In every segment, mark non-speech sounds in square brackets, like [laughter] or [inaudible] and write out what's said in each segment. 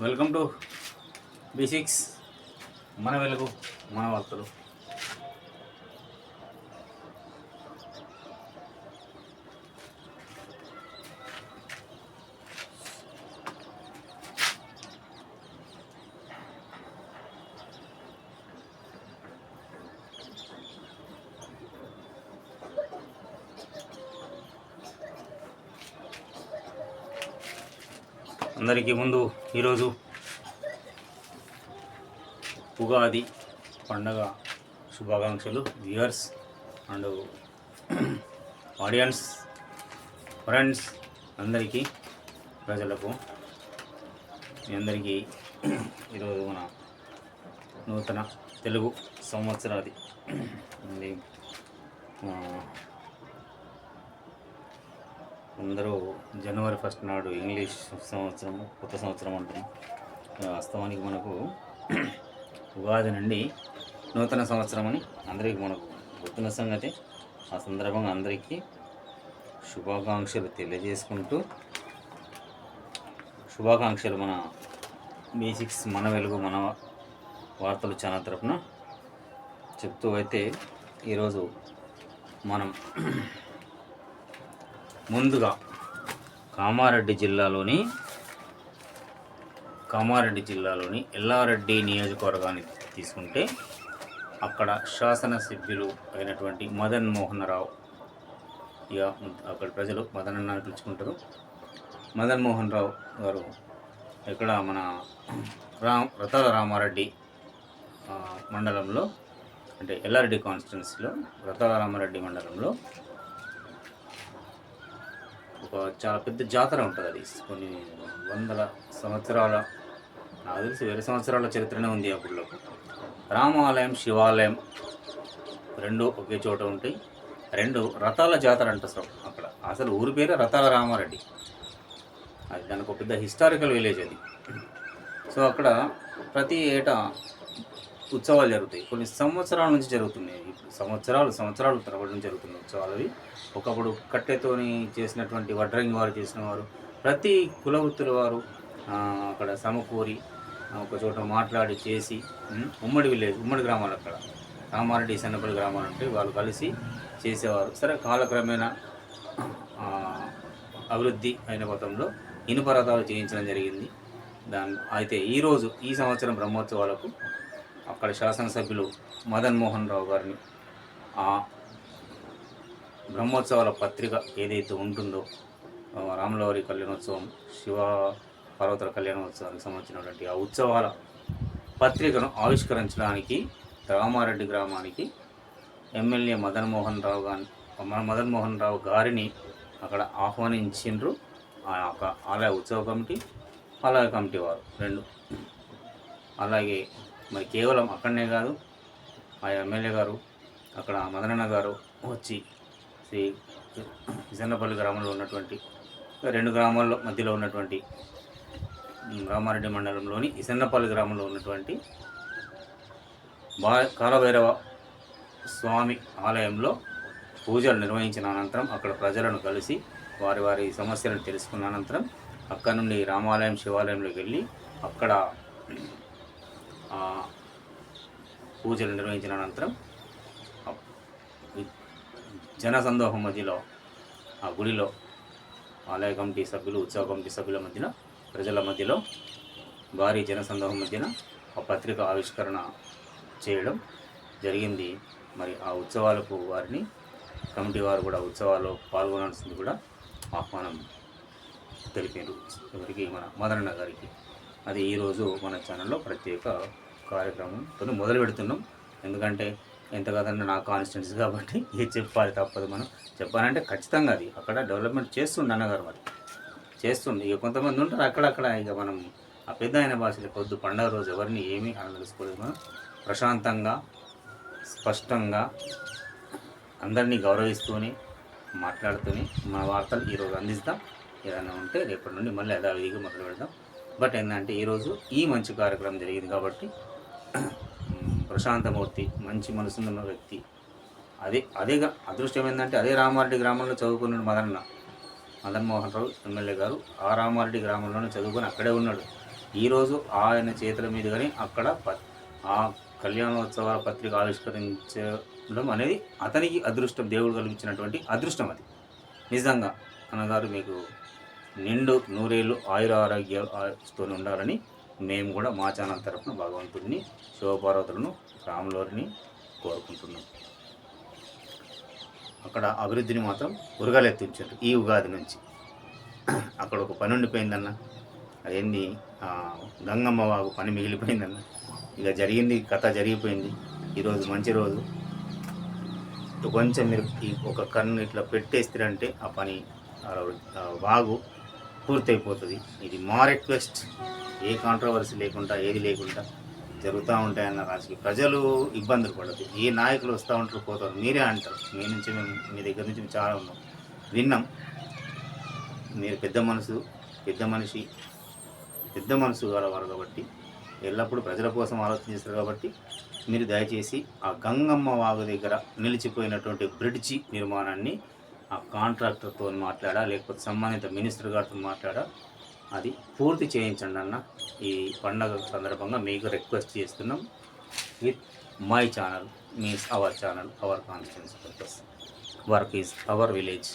Welcome to basics మన వెలుగు మన వార్తలు. అందరికీ ముందు ఈరోజు ఉగాది పండగ శుభాకాంక్షలు వ్యూయర్స్ అండ్ ఆడియన్స్ ఫ్రెండ్స్ అందరికీ ప్రజలకు మీ అందరికీ ఈరోజు మన నూతన తెలుగు సంవత్సరాది అందరూ జనవరి ఫస్ట్ నాడు ఇంగ్లీష్ సంవత్సరం కొత్త సంవత్సరం అంటాం వాస్తవానికి మనకు ఉగాది నుండి నూతన సంవత్సరం అని అందరికీ మనకు గుర్తున్న సంగతి ఆ సందర్భంగా అందరికీ శుభాకాంక్షలు తెలియజేసుకుంటూ శుభాకాంక్షలు మన బేసిక్స్ మన వెలుగు మన వార్తలు చాలా తరపున చెప్తూ అయితే ఈరోజు మనం ముందుగా కామారెడ్డి జిల్లాలోని కామారెడ్డి జిల్లాలోని ఎల్లారెడ్డి నియోజకవర్గాన్ని తీసుకుంటే అక్కడ శాసనసభ్యులు అయినటువంటి మదన్ మోహన్ రావు ఇక అక్కడ ప్రజలు మదన్ అన్న పిలుచుకుంటారు. మదన్ మోహన్ రావు గారు ఇక్కడ మన రామ్ రతాల రామారెడ్డి మండలంలో అంటే ఎల్లారెడ్డి కాన్స్టిట్యున్సీలో రతాల రామారెడ్డి మండలంలో ఒక చాలా పెద్ద జాతర ఉంటుంది అది. కొన్ని వందల సంవత్సరాల నాకు తెలిసి వేల సంవత్సరాల చరిత్రనే ఉంది ఆ రామాలయం శివాలయం రెండు ఒకే చోట ఉంటాయి. రెండు రథాల జాతర అంట అక్కడ. అసలు ఊరి పేరే రథాల రామారెడ్డి. అది దానికి ఒక పెద్ద హిస్టారికల్ విలేజ్ అది. సో అక్కడ ప్రతి ఏటా ఉత్సవాలు జరుగుతాయి. కొన్ని సంవత్సరాల నుంచి జరుగుతున్నాయి. ఇప్పుడు సంవత్సరాలు సంవత్సరాలు తరబడి నుంచి జరుగుతున్నాయి ఉత్సవాలు అవి ఒకప్పుడు కట్టెతోని చేసినటువంటి వడ్రంగి వారు చేసిన వారు ప్రతి కుల వృత్తుల వారు అక్కడ సమకూరి ఒక చోట మాట్లాడి చేసి ఉమ్మడి విలేజ్ ఉమ్మడి గ్రామాలు అక్కడ. రామారెడ్డి సన్నపల్లి గ్రామాలు అంటే వాళ్ళు కలిసి చేసేవారు. సరే కాలక్రమేణా అభివృద్ధి అయిన పథంలో ఇనుప రథాలు చేయించడం జరిగింది. దాని అయితే ఈరోజు ఈ సంవత్సరం బ్రహ్మోత్సవాలకు అక్కడ శాసనసభ్యులు మదన్ మోహన్ రావు గారిని. ఆ బ్రహ్మోత్సవాల పత్రిక ఏదైతే ఉంటుందో ఆ, రామలవారి కళ్యాణోత్సవం శివ పర్వతర కళ్యాణోత్సవానికి సంబంధించినటువంటి ఆ ఉత్సవాల పత్రికను ఆవిష్కరించడానికి రామారెడ్డి గ్రామానికి ఎమ్మెల్యే మదన్ మోహన్ రావు గారి మదన్ మోహన్ రావు గారిని అక్కడ ఆహ్వానించిండ్రు. ఆ యొక్క ఆలయ ఉత్సవ కమిటీ ఆలయ కమిటీ వారు రెండు. అలాగే మరి కేవలం అక్కడనే కాదు ఆ ఎమ్మెల్యే గారు అక్కడ మదనన్న గారు వచ్చి శ్రీ విజన్నపల్లి గ్రామంలో ఉన్నటువంటి రెండు గ్రామాల్లో మధ్యలో ఉన్నటువంటి రామారెడ్డి మండలంలోని ఇసన్నపల్లి గ్రామంలో ఉన్నటువంటి బా కాలభైరవ స్వామి ఆలయంలో పూజలు నిర్వహించిన అనంతరం అక్కడ ప్రజలను కలిసి వారి వారి సమస్యలను తెలుసుకున్న అనంతరం అక్కడ నుండి రామాలయం శివాలయంలోకి వెళ్ళి అక్కడ పూజలు నిర్వహించిన అనంతరం జన సందోహం మధ్యలో ఆ గుడిలో ఆలయ కమిటీ సభ్యులు ఉత్సవ కమిటీ సభ్యుల మధ్యన ప్రజల మధ్యలో భారీ జనసందోహం మధ్యన ఆ పత్రిక ఆవిష్కరణ చేయడం జరిగింది. మరి ఆ ఉత్సవాలకు వారిని కమిటీ వారు కూడా ఉత్సవాల్లో పాల్గొనాల్సింది కూడా ఆహ్వానం తెలిపారు. ఎవరికి? మన మదనన్న గారికి. అది ఈరోజు మన ఛానల్లో ప్రత్యేక కార్యక్రమంతో మొదలు పెడుతున్నాం. ఎందుకంటే ఎంత కాదన్నా నా కాన్స్టిట్యున్సీ కాబట్టి [laughs] ఏది చెప్పాలి తప్పదు మనం. చెప్పాలంటే ఖచ్చితంగా అది. అక్కడ డెవలప్మెంట్ చేస్తుండే అన్నగారు మరి. చేస్తుండే. ఇక కొంతమంది ఉంటారు అక్కడక్కడ. ఇక మనం ఆ పెద్ద అయిన భాషలో పొద్దు పండగ రోజు ఎవరిని ఏమీ అనదలుసుకోలేదు మనం. ప్రశాంతంగా స్పష్టంగా అందరినీ గౌరవిస్తూనే మాట్లాడుతూనే మన వార్తలు ఈరోజు అందిస్తాం. ఏదైనా ఉంటే రేపటి నుండి మళ్ళీ యథావిధిగా మొదలు పెడదాం. బట్ ఏంటంటే ఈరోజు ఈ మంచి కార్యక్రమం జరిగింది కాబట్టి ప్రశాంతమూర్తి మంచి మనసున్న వ్యక్తి. అదే అదే అదృష్టం ఏంటంటే అదే రామారెడ్డి గ్రామంలో చదువుకున్నాడు మదన్న మదన్ మోహన్ రావు ఎమ్మెల్యే గారు ఆ రామారెడ్డి గ్రామంలోనే చదువుకొని అక్కడే ఉన్నాడు. ఈరోజు ఆయన చేతుల మీద కానీ అక్కడ ప- ఆ కళ్యాణోత్సవాల పత్రిక ఆవిష్కరించడం అనేది అతనికి అదృష్టం దేవుడు కల్పించినటువంటి అదృష్టం అది. నిజంగా అన్నగారు మీకు నిండు నూరేళ్ళు ఆయుర ఆరోగ్యాలతో ఉండాలని మేము కూడా మా ఛానల్ తరఫున భగవంతుడిని శివపార్వతులను రాములోరిని కోరుకుంటున్నాం. అక్కడ అభివృద్ధిని మాత్రం ఉరగలెత్తించారు ఈ ఉగాది నుంచి. అక్కడ ఒక పని ఉండిపోయిందన్న. అదేంది? గంగమ్మ వాగు పని మిగిలిపోయిందన్న. ఇక జరిగింది కథ జరిగిపోయింది. ఈరోజు మంచి రోజు. కొంచెం మీరు ఈ ఒక కన్ను ఇట్లా పెట్టేస్తారంటే ఆ పని వాగు పూర్తయిపోతుంది. ఇది మా రిక్వెస్ట్. ఏ కాంట్రవర్సీ లేకుండా ఏది లేకుండా జరుగుతూ ఉంటాయన్న రాజకీయ ప్రజలు ఇబ్బందులు పడదు ఏ నాయకులు వస్తూ ఉంటారు పోతారు మీరే అంటారు. మీ నుంచి మేము మీ దగ్గర నుంచి మేము చాలా ఉన్నాం. విన్నాం. మీరు పెద్ద మనసు పెద్ద మనిషి పెద్ద మనసు గలవారు కాబట్టి ఎల్లప్పుడూ ప్రజల కోసం ఆలోచించారు కాబట్టి మీరు దయచేసి ఆ గంగమ్మ వాగు దగ్గర నిలిచిపోయినటువంటి బ్రిడ్జి నిర్మాణాన్ని ఆ కాంట్రాక్టర్తో మాట్లాడా లేకపోతే సంబంధిత మినిస్టర్ గారితో మాట్లాడా అది పూర్తి చేయించండి అన్న ఈ పండగ సందర్భంగా మీకు రిక్వెస్ట్ చేస్తున్నాం. With my channel means our channel our constituency purpose. Work is our village.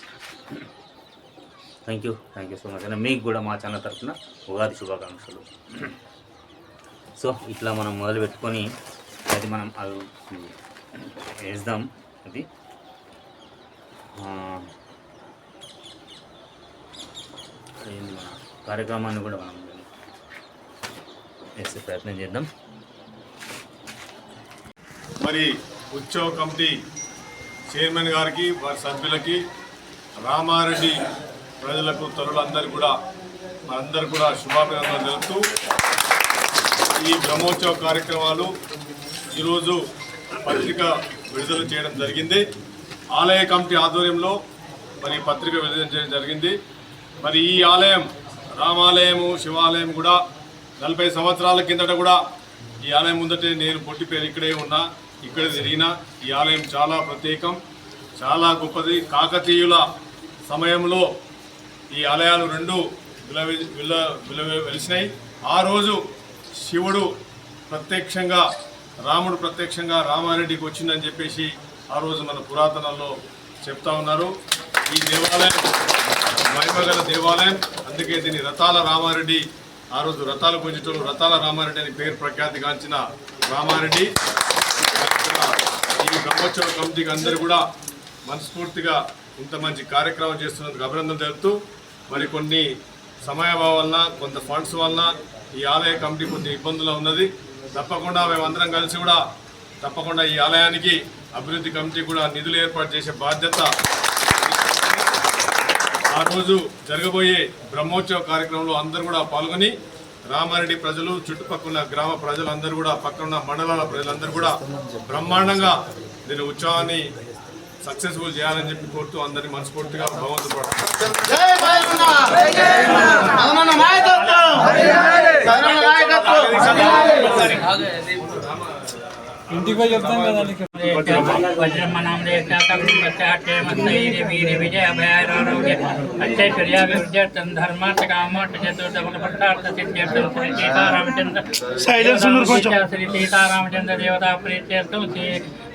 Thank you thank you so much. అన్న మీకు కూడా మా ఛానల్ తరఫున ఉగాది శుభాకాంక్షలు. సో ఇట్లా మనం మొదలు పెట్టుకొని అది మనం అది వేద్దాం. అది మన కార్యక్రమాన్ని కూడా మనం వేసే ప్రయత్నం చేద్దాం. మరి ఉత్సవ కమిటీ చైర్మన్ గారికి వారి సభ్యులకి రామారెడ్డి ప్రజలకు తరులందరూ కూడా మనందరూ కూడా శుభాభినందనలు తెలుపుతూ ఈ బ్రహ్మోత్సవ కార్యక్రమాలు ఈరోజు పత్రిక విడుదల చేయడం జరిగింది. ఆలయ కమిటీ ఆధ్వర్యంలో మరి పత్రిక విడుదల చేయడం జరిగింది. మరి ఈ ఆలయం రామాలయము శివాలయం కూడా నలభై సంవత్సరాల కిందట కూడా ఈ ఆలయం ముందటే నేను పొట్టి పేరు ఇక్కడే ఉన్నా ఇక్కడ జరిగిన ఈ ఆలయం చాలా ప్రత్యేకం చాలా గొప్పది. కాకతీయుల సమయంలో ఈ ఆలయాలు రెండు విలవి విల విలవ వెలిసినాయి. ఆ రోజు శివుడు ప్రత్యక్షంగా రాముడు ప్రత్యక్షంగా రామారెడ్డికి వచ్చిందని చెప్పేసి ఆ రోజు మన పురాతనంలో చెప్తా ఉన్నారు. ఈ దేవాలయం మహిమగల దేవాలయం అందుకే దీని రథాల రామారెడ్డి ఆ రోజు రథాలు పూజించడం రథాల రామారెడ్డి అని పేరు ప్రఖ్యాతిగాంచిన రామారెడ్డి. ఈ బ్రహ్మోత్సవ కమిటీకి అందరూ కూడా మనస్ఫూర్తిగా ఇంత మంచి కార్యక్రమం చేస్తున్నందుకు అభినందన తెలుపుతూ మరి కొన్ని సమయాభావం వలన కొంత ఫండ్స్ వలన ఈ ఆలయ కమిటీ కొంత ఇబ్బందులు ఉన్నది. తప్పకుండా మేమందరం కలిసి కూడా తప్పకుండా ఈ ఆలయానికి అభివృద్ధి కమిటీ కూడా నిధులు ఏర్పాటు చేసే బాధ్యత ఆ రోజు జరగబోయే బ్రహ్మోత్సవ కార్యక్రమంలో అందరూ కూడా పాల్గొని రామారెడ్డి ప్రజలు చుట్టుపక్కల గ్రామ ప్రజలందరూ కూడా పక్కన మండలాల ప్రజలందరూ కూడా బ్రహ్మాండంగా దీని ఉత్సవాన్ని సక్సెస్ఫుల్ చేయాలని చెప్పి కోరుతూ అందరినీ మనస్ఫూర్తిగా భగవంతుడు ప్రార్థన చతుర్థముల పురుషార్థ సిద్ధ్యర్థం శ్రీ సీతారామచంద్ర దేవతా ప్రీత్యర్థం శ్రీ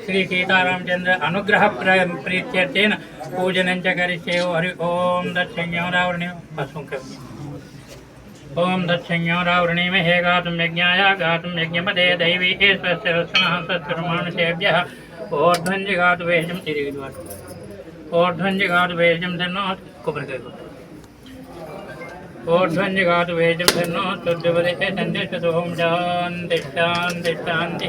శ్రీ సీతారామచంద్ర అనుగ్రహ ప్ర- ప్రీత్యర్థేన పూజనం చ కరిష్యే హరి ఓం దక్షిణ్యోరావృణి పశుం ఓం దత్సంయోరావృణీమహే గాతుం యజ్ఞాయ గాతుం యజ్ఞపదే దైవీ స్వస్య రసనः సత్సర్మానుషేభ్యः ఓర్ధ్వంజిగాతు వేషం తిరిగి ఓర్ధ్వంజిగాతు వేషం తిన్నో కొబ్బరికాయ కొట్టు. ఓర్ధ్వంజిగాతు వేషం తిన్నో తుద్ధిపదే సందిష్టతో శాంతి శాంతి శాంతి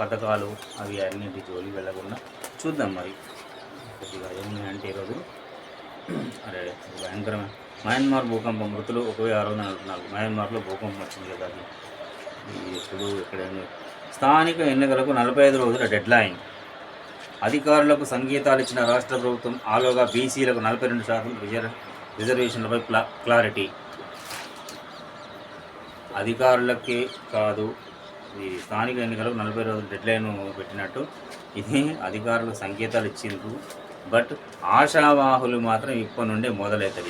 పథకాలు అవి అన్నింటి జోలి వెళ్ళకుండా చూద్దాం మరి. కొద్దిగా ఏమున్నాయంటే ఈరోజు అరే భయంకరమైన మయన్మార్ భూకంపం మృతులు ఒక వెయ్యి ఆరు వందల నలభై నాలుగు. మయన్మార్లో భూకంపం వచ్చింది కదా అది. ఎప్పుడు ఎక్కడైనా స్థానిక ఎన్నికలకు నలభై ఐదు రోజుల డెడ్ లైన్ అధికారులకు సంకేతాలు ఇచ్చిన రాష్ట్ర ప్రభుత్వం ఆలోగా బీసీలకు నలభై రెండు శాతం రిజర్వ్ రిజర్వేషన్లపై క్లా క్లారిటీ. అధికారులకే కాదు ఈ స్థానిక ఎన్నికలకు నలభై రోజులు డెడ్లైన్ పెట్టినట్టు. ఇది అధికారులకు సంకేతాలు ఇచ్చిండ్రు. బట్ ఆశావాహులు మాత్రం ఇప్పటి నుండే మొదలవుతుంది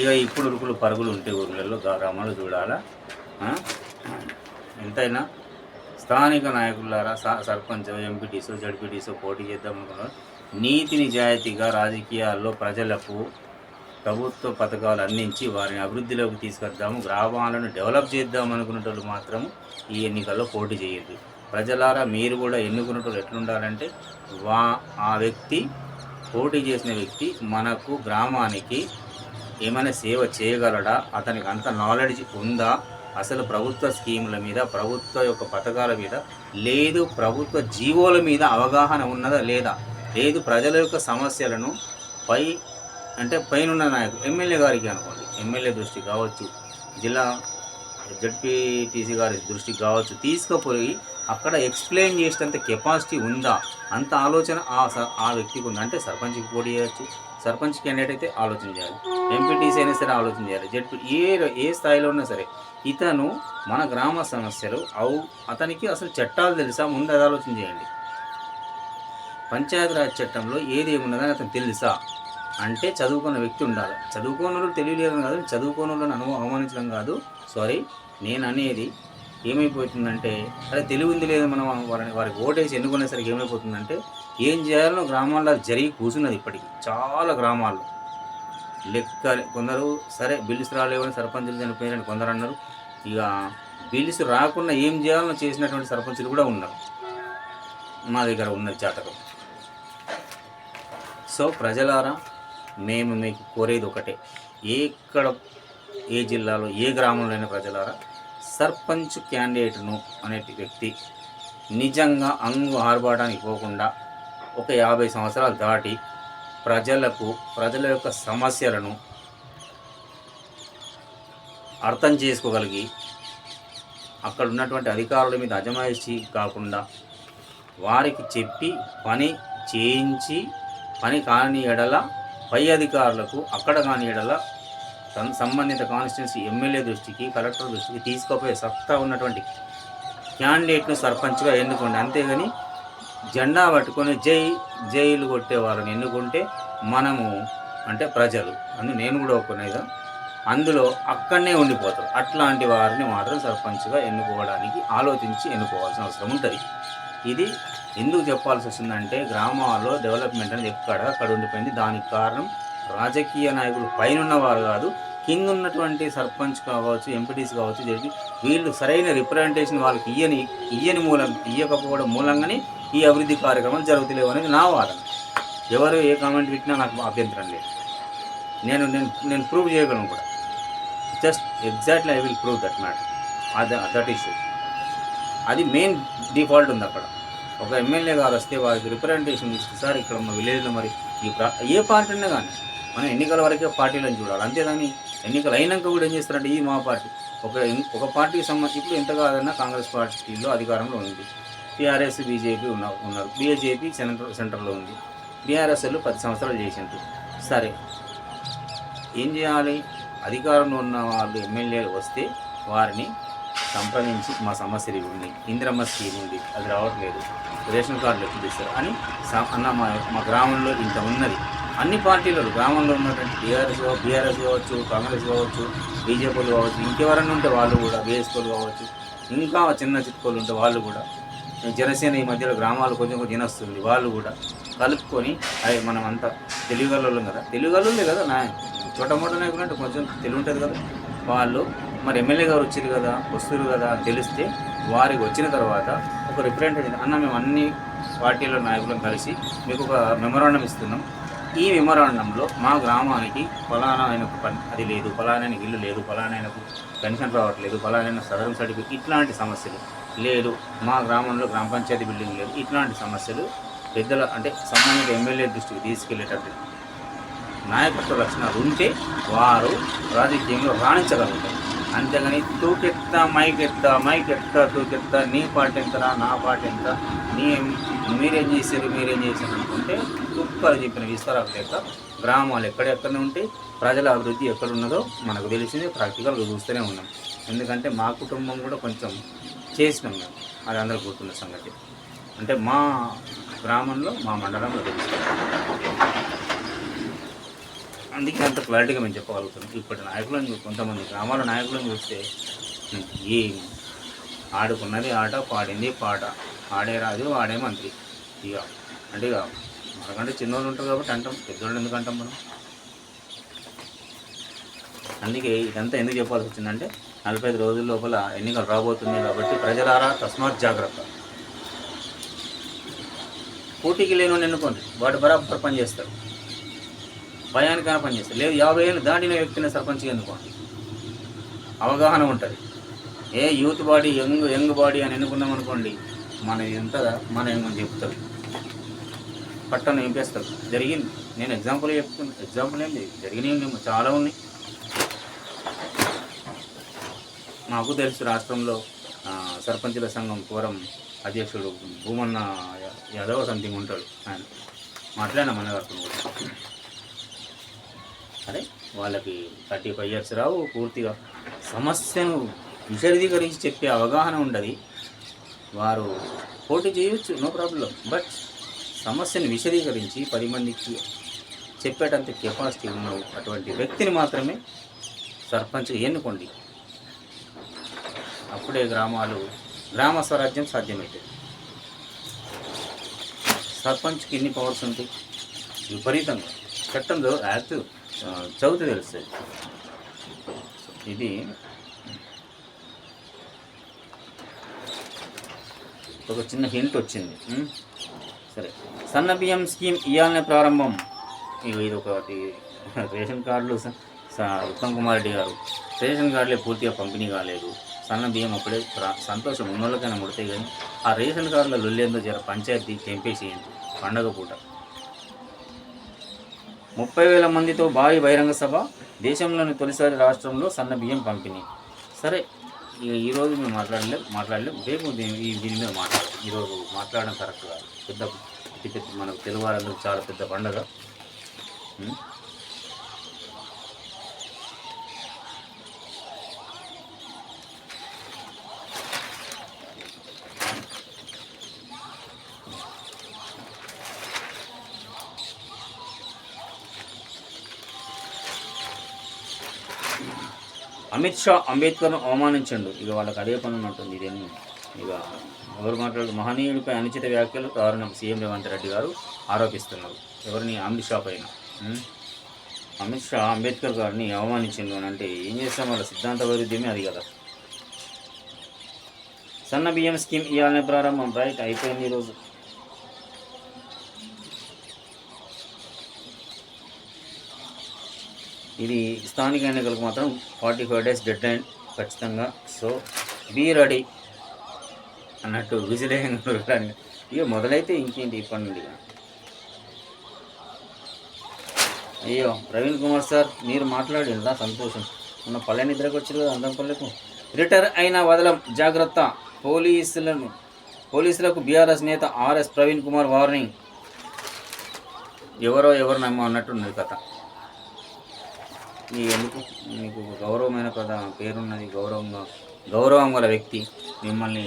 ఇక. ఇప్పుడు ఉరుకులు పరుగులు ఉంటే ఊర్లలో గ్రామాలు చూడాలా. ఎంతైనా స్థానిక నాయకులారా స- సర్పంచ్ ఎంపీటీసో జడ్పీటీసో పోటీ చేద్దాం అనుకున్నారు నీతి నిజాయితీగా రాజకీయాల్లో ప్రజలకు ప్రభుత్వ పథకాలు అందించి వారిని అభివృద్ధిలోకి తీసుకొద్దాము గ్రామాలను డెవలప్ చేద్దాం అనుకునేటోళ్ళు మాత్రం ఈ ఎన్నికల్లో పోటీ చేయొద్దు. ప్రజలారా మీరు కూడా ఎన్నుకునేటోళ్ళు ఎట్లుండాలంటే వా ఆ వ్యక్తి పోటీ చేసిన వ్యక్తి మనకు గ్రామానికి ఏమైనా సేవ చేయగలడా? అతనికి అంత నాలెడ్జ్ ఉందా? అసలు ప్రభుత్వ స్కీముల మీద ప్రభుత్వ యొక్క పథకాల మీద లేదు ప్రభుత్వ జీవోల మీద అవగాహన ఉన్నదా లేదా? లేదు ప్రజల యొక్క సమస్యలను పై అంటే పైనున్న నాయకులు ఎమ్మెల్యే గారికి అనుకోండి. ఎమ్మెల్యే దృష్టి కావచ్చు జిల్లా జడ్పీటీసీ గారి దృష్టికి కావచ్చు తీసుకుపోయి అక్కడ ఎక్స్ప్లెయిన్ చేసేంత కెపాసిటీ ఉందా అంత ఆలోచన ఆ స- ఆ వ్యక్తికి ఉంది? అంటే సర్పంచ్కి పోటీ చేయొచ్చు సర్పంచ్ క్యాండిడేట్ అయితే ఆలోచన చేయాలి ఎంపీటీసీ అయినా సరే ఆలోచన చేయాలి. జడ్పీ ఏ ఏ స్థాయిలో ఉన్నా సరే ఇతను మన గ్రామ సమస్యలు అవు అతనికి అసలు చట్టాలు తెలుసా? ముందు అది ఆలోచన చేయండి. పంచాయతీరాజ్ చట్టంలో ఏది ఏమున్నదని అతను తెలుసా? అంటే చదువుకున్న వ్యక్తి ఉండాలి. చదువుకోని వాళ్ళు తెలియలేదని కాదు చదువుకోని వాళ్ళని అను అవమానించడం కాదు. సారీ నేను అనేది ఏమైపోతుందంటే అదే తెలివి ఉంది లేదు మనం వారిని వారికి ఓటేసి ఎన్నుకునేసరికి ఏమైపోతుందంటే ఏం చేయాలో గ్రామాల్లో జరిగి కూర్చున్నది ఇప్పటికి. చాలా గ్రామాల్లో. లెక్క కొందరు సరే బిల్లుస్ రాలేవని సర్పంచులు చనిపోయారని కొందరు అన్నారు. ఇక బిల్స్ రాకుండా ఏం చేయాలని చేసినటువంటి సర్పంచులు కూడా ఉన్నారు. మా దగ్గర ఉన్నది జాతకం. సో ప్రజలారా మేము మీకు కోరేది ఒకటే. ఎక్కడ ఏ జిల్లాలో ఏ గ్రామంలో ప్రజలారా సర్పంచ్ క్యాండిడేట్ను అనే వ్యక్తి నిజంగా అంగు ఆర్భాటానికి పోకుండా ఒక యాభై సంవత్సరాలు దాటి ప్రజలకు ప్రజల యొక్క సమస్యలను అర్థం చేసుకోగలిగి అక్కడ ఉన్నటువంటి అధికారుల మీద అజమాయిషి కాకుండా వారికి చెప్పి పని చేయించి పని కాని ఎడల పై అధికారులకు అక్కడ కాని ఎడల సంబంధిత కాన్స్టిట్యున్సీ ఎమ్మెల్యే దృష్టికి కలెక్టర్ దృష్టికి తీసుకుపోయే సత్తా ఉన్నటువంటి క్యాండిడేట్ను సర్పంచ్గా ఎన్నుకోండి. అంతేగాని జెండా పట్టుకొని జై జైలు కొట్టే వాళ్ళని ఎన్నుకుంటే మనము అంటే ప్రజలు అందు నేను కూడా ఒప్పుకునేదా? అందులో అక్కడనే ఉండిపోతారు అట్లాంటి వారిని మాత్రం సర్పంచ్గా ఎన్నుకోవడానికి ఆలోచించి ఎన్నుకోవాల్సిన అవసరం ఉంటుంది. ఇది ఎందుకు చెప్పాల్సి వస్తుందంటే గ్రామాల్లో డెవలప్మెంట్ అని ఎక్కడ అక్కడ ఉండిపోయింది. దానికి కారణం రాజకీయ నాయకులు పైన ఉన్నవారు కాదు కింద ఉన్నటువంటి సర్పంచ్ కావచ్చు ఎంపీటీస్ కావచ్చు జరిగి వీళ్ళు సరైన రిప్రజెంటేషన్ వాళ్ళకి ఇయ్యని ఇయ్యని మూలం ఇయ్యకపోవడం మూలంగానే ఈ అభివృద్ధి కార్యక్రమాలు జరుగుతలేవు అనేది నా వాదన. ఎవరు ఏ కామెంట్ పెట్టినా నాకు అభ్యంతరం లేదు. నేను నేను నేను ప్రూవ్ చేయగలను కూడా. Just exactly I will prove that matter that issue అది మెయిన్ డిఫాల్ట్ ఉంది అక్కడ. ఒక ఎమ్మెల్యే గారు వస్తే వారికి రిప్రజెంటేషన్ ఇస్తే సార్ ఇక్కడ మా విలేజ్లో మరి ఈ ఏ పార్టీ అయినా కానీ మనం ఎన్నికల వరకే పార్టీలను చూడాలి. అంతేగాని ఎన్నికలు అయినాక కూడా ఏం చేస్తారంటే ఈ మా పార్టీ ఒక ఒక పార్టీకి సంబంధించి ఇప్పుడు ఎంత కాదన్నా కాంగ్రెస్ పార్టీలో అధికారంలో ఉంది. టీఆర్ఎస్ బీజేపీ ఉన్న ఉన్నారు. బీజేపీ సెంటర్ సెంటర్లో ఉంది. బీఆర్ఎస్ఎల్ పది సంవత్సరాలు చేసిండ్రు. సరే ఏం చేయాలి? అధికారంలో ఉన్న వాళ్ళు ఎమ్మెల్యేలు వస్తే వారిని సంప్రదించి మా సమస్యలు ఇవి ఉంది ఇందిరమ్మ స్కీమ్ ఉంది. అది రావట్లేదు. రేషన్ కార్డులు ఎక్కువ ఇస్తారు అని అన్న మా మా గ్రామంలో ఇంత ఉన్నది. అన్ని పార్టీలు గ్రామంలో ఉన్నటువంటి టీఆర్ఎస్ బీఆర్ఎస్ కావచ్చు కాంగ్రెస్ కావచ్చు బీజేపీలు కావచ్చు ఇంకెవరన్నా ఉంటే వాళ్ళు కూడా బీఎస్పీలు కావచ్చు ఇంకా చిన్న చిట్టుకోలు ఉంటే వాళ్ళు కూడా జనసేన ఈ మధ్యలో గ్రామాలు కొంచెం కొంచెం తినొస్తుంది వాళ్ళు కూడా కలుపుకొని అవి మనం అంతా తెలుగుగల్లోళ్ళం కదా. తెలుగుగల్లోళ్ళే కదా నా చోటమోట నాయకులు అంటే కొంచెం తెలివి ఉంటుంది కదా. వాళ్ళు మరి ఎమ్మెల్యే గారు వచ్చారు కదా వస్తున్నారు కదా అని తెలిస్తే వారికి వచ్చిన తర్వాత ఒక రిప్రజెంటేటివ్ అన్న మేము అన్ని పార్టీల నాయకులను కలిసి మీకు ఒక మెమరాండం ఇస్తున్నాం. ఈ మెమరాండంలో మా గ్రామానికి ఫలానా ఆయనకు పని అది లేదు ఫలానా ఇల్లు లేదు ఫలానా ఆయనకు పెన్షన్ రావట్లేదు ఫలానా సదరం సర్టిఫికేట్ ఇట్లాంటి సమస్యలు లేదు. మా గ్రామంలో గ్రామ పంచాయతీ బిల్డింగ్ లేదు. ఇట్లాంటి సమస్యలు పెద్దల అంటే సంబంధిత ఎమ్మెల్యే దృష్టికి తీసుకెళ్ళేటట్టు నాయకత్వ లక్షణాలు ఉంటే వారు రాజకీయంలో రాణించగలుగుతారు. అంతేగాని తూకెత్త మైకెత్త మైకెత్త తూకెత్త నీ పాట ఎంతరా నా పాట ఎంత నీ మీరేం చేశారు మీరేం చేశారు అనుకుంటే తుప్పలు చెప్పిన విస్తారాలు లేక గ్రామాలు ఎక్కడెక్కడ ఉంటే ప్రజల అభివృద్ధి ఎక్కడ ఉన్నదో మనకు తెలిసింది ప్రాక్టికల్గా చూస్తూనే ఉన్నాం. ఎందుకంటే మా కుటుంబం కూడా కొంచెం చేసినాం మేము అది అందరూ గుర్తున్న సంగతి. అంటే మా గ్రామంలో మా మండలంలో తెలుస్తాం అందుకే అంత క్లారిటీగా మేము చెప్పగలుగుతున్నాం. ఇప్పటి నాయకులను కొంతమంది గ్రామాల నాయకులను చూస్తే ఈ ఆడుకున్నది ఆట పాడింది పాట. ఆడే రాజు ఆడే మంత్రి. ఇక అంటే ఇక మనకంటే చిన్నోళ్ళు ఉంటారు కాబట్టి అంటాం పెద్దోళ్ళు ఎందుకు అంటాం మనం? అందుకే ఇదంతా ఎందుకు చెప్పాల్సి వచ్చిందంటే నలభై ఐదు రోజుల లోపల ఎన్నికలు రాబోతుంది కాబట్టి ప్రజలారా తస్మాత్ జాగ్రత్త. పోటీకి లేని ఎన్నుకోండి. వాడు బరాబర్ పనిచేస్తాడు భయానికైనా పనిచేస్తారు లేదు యాభై ఏళ్ళు దాటిన వ్యక్తిని సర్పంచ్గా ఎందుకోండి అవగాహన ఉంటుంది. A youth body young young body అని ఎన్నుకున్నాం అనుకోండి మన ఎంత మన ఏమని చెప్తారు. పట్టణం నింపేస్తారు. జరిగింది. నేను ఎగ్జాంపుల్ చెప్తున్నా. ఎగ్జాంపుల్ ఏంది? జరిగినవి చాలా ఉన్నాయి. మాకు తెలుసు రాష్ట్రంలో సర్పంచుల సంఘం ఫోరం అధ్యక్షుడు భూమన్న యాదవ్ సంథింగ్ ఉంటాడు. ఆయన. మాట్లాడినా మన గారితో అరే అదే వాళ్ళకి థర్టీ ఫైవ్ ఇయర్స్ రావు పూర్తిగా సమస్యను విశదీకరించి చెప్పే అవగాహన ఉండదు. వారు పోటీ చేయొచ్చు నో ప్రాబ్లం. బట్ సమస్యను విశదీకరించి పది మందికి చెప్పేటంత కెపాసిటీ ఉన్న అటువంటి వ్యక్తిని మాత్రమే సర్పంచ్ ఎన్నుకోండి. అప్పుడే గ్రామాలు గ్రామ స్వరాజ్యం సాధ్యమవుతుంది సర్పంచ్కి ఎన్ని పవర్స్ ఉంటాయి? విపరీతంగా. చట్టంలో యాక్ట్ చదివితే తెలుస్తుంది ఇది ఒక చిన్న హింట్ వచ్చింది. సరే. సన్న బియ్యం స్కీమ్ ఇవ్వాలనే ప్రారంభం. ఇది ఒకటి. రేషన్ కార్డులు ఉత్తమ్ కుమార్ రెడ్డి గారు. రేషన్ కార్డులే పూర్తిగా పంపిణీ కాలేదు. సన్న బియ్యం అప్పుడే సంతోషం ఉన్నోళ్ళకైనా ముడితే కానీ ఆ రేషన్ కార్డుల లొల్లేందో జర పంచాయతీ తెంపేసేయండి. పండగ పూట. ముప్పై వేల మందితో భారీ బహిరంగ సభ దేశంలోని తొలిసారి రాష్ట్రంలో సన్న బియ్యం పంపిణీ. సరే ఈరోజు మేము మాట్లాడలేం మాట్లాడలేం రేపు దీని ఈ దీని మీద మాట్లాడాలి. ఈరోజు మాట్లాడడం కరెక్ట్ కాదు. పెద్ద అతి పెద్ద మనకు తెలుగు వారందరూ చాలా పెద్ద పండగ అమిత్ షా అంబేద్కర్ను అవమానించండు. ఇక వాళ్ళకి అదే పని ఉంటుంది ఇదేమి ఇక ఎవరు మాట్లాడు మహనీయుడిపై అనుచిత వ్యాఖ్యలు దారుణం. సీఎం రేవంత్ రెడ్డి గారు ఆరోపిస్తున్నారు. ఎవరిని? అమిత్ షా పైన. అమిత్ షా అంబేద్కర్ గారిని అవమానించిండు అని అంటే ఏం చేస్తాం వాళ్ళ సిద్ధాంత వైరుధ్యమే అది కదా. సన్న బియ్యం స్కీమ్ ఇవ్వాలనే ప్రారంభం. రైట్ అయిపోయింది ఈరోజు ఇది స్థానిక ఎన్నికలకు మాత్రం forty five days deadline ఖచ్చితంగా. సో బీ రెడీ అన్నట్టు విజిలేయంగా ఇక మొదలైతే ఇంకేంటి ఇప్పటి నుండి అయ్యో ప్రవీణ్ కుమార్ సార్ మీరు మాట్లాడిందా సంతోషం. మొన్న పల్లె నిద్రకు వచ్చారు కదా అందం పల్లెకు. రిటైర్ అయిన వదలం జాగ్రత్త. పోలీసులను పోలీసులకు బీఆర్ఎస్ నేత ఆర్ఎస్ ప్రవీణ్ కుమార్ వార్నింగ్. ఎవరో ఎవరు నమ్మ అన్నట్టున్నది కథ. ఈ ఎందుకు? మీకు గౌరవమైన కదా పేరున్నది గౌరవంగా గౌరవం గల వ్యక్తి. మిమ్మల్ని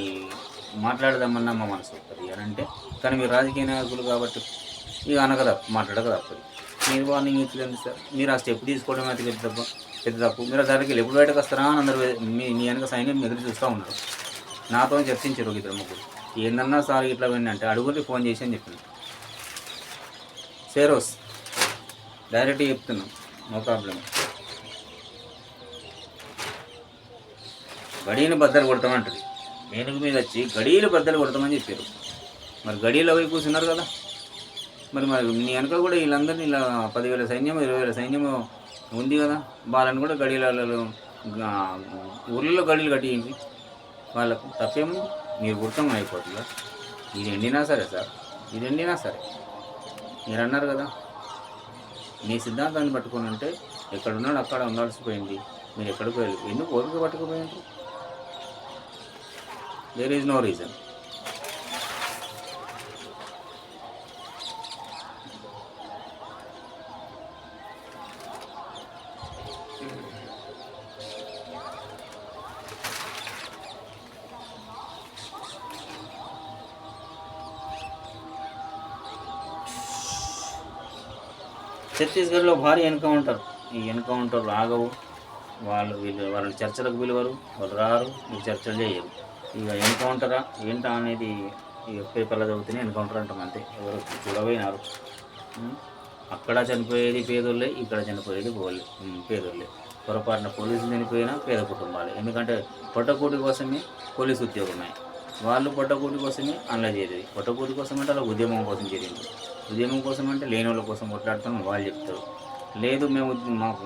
మాట్లాడదామన్నా మా మనసు వస్తుంది అని అంటే కానీ మీరు రాజకీయ నాయకులు కాబట్టి ఇక అనక తప్ప మాట్లాడక తప్పదు మీరు వార్నింగ్ ఇచ్చలేదు సార్. మీరు ఆ స్టెప్ తీసుకోవడం అయితే పెద్ద తప్ప పెద్ద తప్పు. మీరు ఆ దానికి ఎప్పుడు బయటకు వస్తారా అని అందరూ మీ మీ వెనక సైన్యం ఎదురు చూస్తూ ఉన్నారు. నాతో చర్చించారు ఒక ఇద్దరు ముగ్గురు. ఏందన్నా సార్ ఇట్లా పోయింది అంటే అడుగుతే ఫోన్ చేసి అని చెప్పిన సేరోస్ డైరెక్ట్గా చెప్తున్నాం. నో ప్రాబ్లం గడియను బద్దలు కొడతామంటది. ఏనుగు మీద వచ్చి గడియలు బద్దలు కొడతామని చెప్పారు. మరి గడియలు అవి కూర్చున్నారు కదా. మరి మరి నీ వెనక కూడా వీళ్ళందరినీ ఇలా పదివేల సైన్యం ఇరవై వేల సైన్యం ఉంది కదా. వాళ్ళని కూడా గడియలలో ఊర్లలో గడియలు కట్టింది. వాళ్ళకు తప్పేముంది? మీరు గుర్తం అయిపోతుందా ఇది ఎండినా సరే సార్ ఇది ఎండినా సరే. మీరు అన్నారు కదా. మీ సిద్ధాంతాన్ని పట్టుకుని ఉంటే ఎక్కడ ఉన్నాడు అక్కడ ఉండాల్సిపోయింది. మీరు ఎక్కడికి వెళ్ళి ఎందుకు ఓపిక పట్టుకుపోయింది దేర్ ఈజ్ నో రీజన్ ఛత్తీస్గఢ్లో భారీ ఎన్కౌంటర్. ఈ ఎన్కౌంటర్ ఆగవు. వాళ్ళు వీళ్ళు వాళ్ళని చర్చలకు పిలువరు. వాళ్ళు రారు. మీరు చర్చలు చేయరు. ఇక ఎన్కౌంటరా ఏంటా అనేది ఇక పేపర్లో చదివితేనే ఎన్కౌంటర్ అంటాం అంతే. ఎవరు చూడబోయినారు. అక్కడ చనిపోయేది పేదోళ్ళే ఇక్కడ చనిపోయేది పోలే. పేదోళ్ళే. పొరపాటున పోలీసులు చనిపోయినా పేద కుటుంబాలే. ఎందుకంటే పొట్టకూటి కోసమే పోలీసు ఉద్యోగమే. వాళ్ళు పొట్టకూటి కోసమే అందులో చేరేది పొట్టకూటి కోసం అంటే అలా ఉద్యమం కోసం చేరింది ఉద్యమం కోసం అంటే లేని వాళ్ళ కోసం కొట్లాడుతున్నాం వాళ్ళు చెప్తారు. లేదు మేము మాకు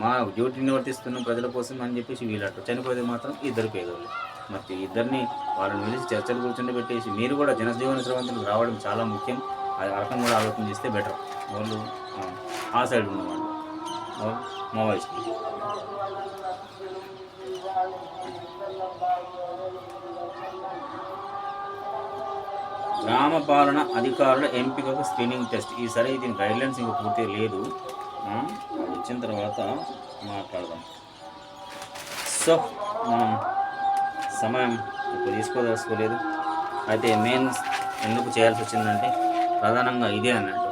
మా డ్యూటీ వర్తిస్తున్నాం ప్రజల కోసం అని చెప్పేసి వీళ్ళు చనిపోయేది మాత్రం ఇద్దరు పేదోళ్ళు. మరి ఇద్దరిని వాళ్ళని పిలిచి చర్చలు కూర్చుండబెట్టేసి మీరు కూడా జనజీవన స్రవంతులకు రావడం చాలా ముఖ్యం. అది అర్థం కూడా ఆలోచన చేస్తే బెటర్ వాళ్ళు ఆ, సైడ్ ఉన్నవాళ్ళు మావోయిస్టులు గ్రామ పాలన అధికారుల ఎంపికకు స్క్రీనింగ్ టెస్ట్ ఈసారి దీని గైడ్లైన్స్ ఇంకా పూర్తి లేదు. వచ్చిన తర్వాత మాట్లాడదాం. సో సమయం ఇప్పుడు తీసుకోదలుచుకోలేదు. అయితే మెయిన్ ఎందుకు చేయాల్సి వచ్చిందంటే ప్రధానంగా ఇదే అన్నట్టు.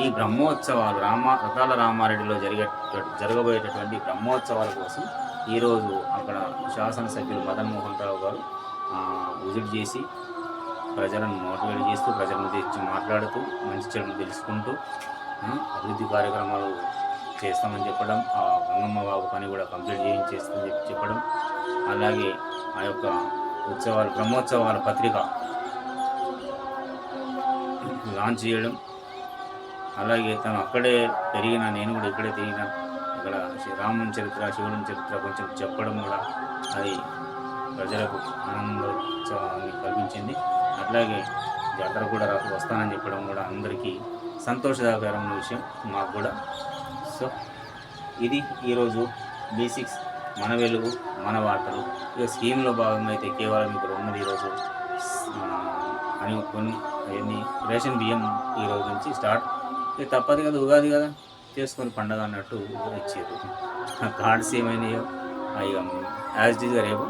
ఈ బ్రహ్మోత్సవాలు రామ రథాల రామారెడ్డిలో జరిగే జరగబోయేటటువంటి బ్రహ్మోత్సవాల కోసం ఈరోజు అక్కడ శాసనసభ్యులు మదన్ మోహన్ రావు గారు విజిట్ చేసి ప్రజలను మోటివేట్ చేస్తూ ప్రజలను తెచ్చి మాట్లాడుతూ మంచి చెడును తెలుసుకుంటూ అభివృద్ధి కార్యక్రమాలు చేస్తామని చెప్పడం ఆ గంగమ్మ బాబు పని కూడా కంప్లీట్ చేయించేస్తామని చెప్పి చెప్పడం అలాగే ఆ యొక్క ఉత్సవాలు బ్రహ్మోత్సవాల పత్రిక లాంచ్ చేయడం. అలాగే తను అక్కడే పెరిగిన నేను కూడా ఇక్కడే తిరిగిన ఇక్కడ శ్రీ రాముని చరిత్ర శివుని చరిత్ర కొంచెం చెప్పడం కూడా అది ప్రజలకు ఆనందోత్సవాన్ని కల్పించింది. అట్లాగే జాతర కూడా రాకు వస్తానని చెప్పడం కూడా అందరికీ సంతోషదాకరమైన విషయం మాకు కూడా. సో ఇది ఈరోజు బేసిక్స్. మన వెలుగు మన వార్తలు. ఇక స్కీమ్లో భాగమైతే అయితే కేవలం ఇక్కడ ఉన్నది ఈరోజు అని కొన్ని అవన్నీ రేషన్ బియ్యం ఈ రోజు నుంచి స్టార్ట్. ఇక తప్పదు కదా ఉగాది కదా చేసుకొని పండగ అన్నట్టు ఇచ్చారు కార్డ్స్ ఏమైనాయో అవి యాజ్ డీజ్గా రేపు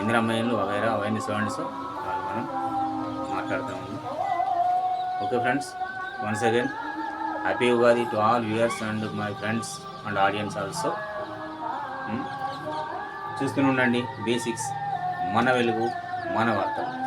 ఇందిరమ్మయ్యలు వగైరా అవన్నీ సెవెంటీ సో మనం మాట్లాడుతాము. Okay friends once again happy Ugadi to all viewers and my friends and audience also చూస్తూనే ఉండండి. బేసిక్స్ మన వెలుగు మన వార్తలు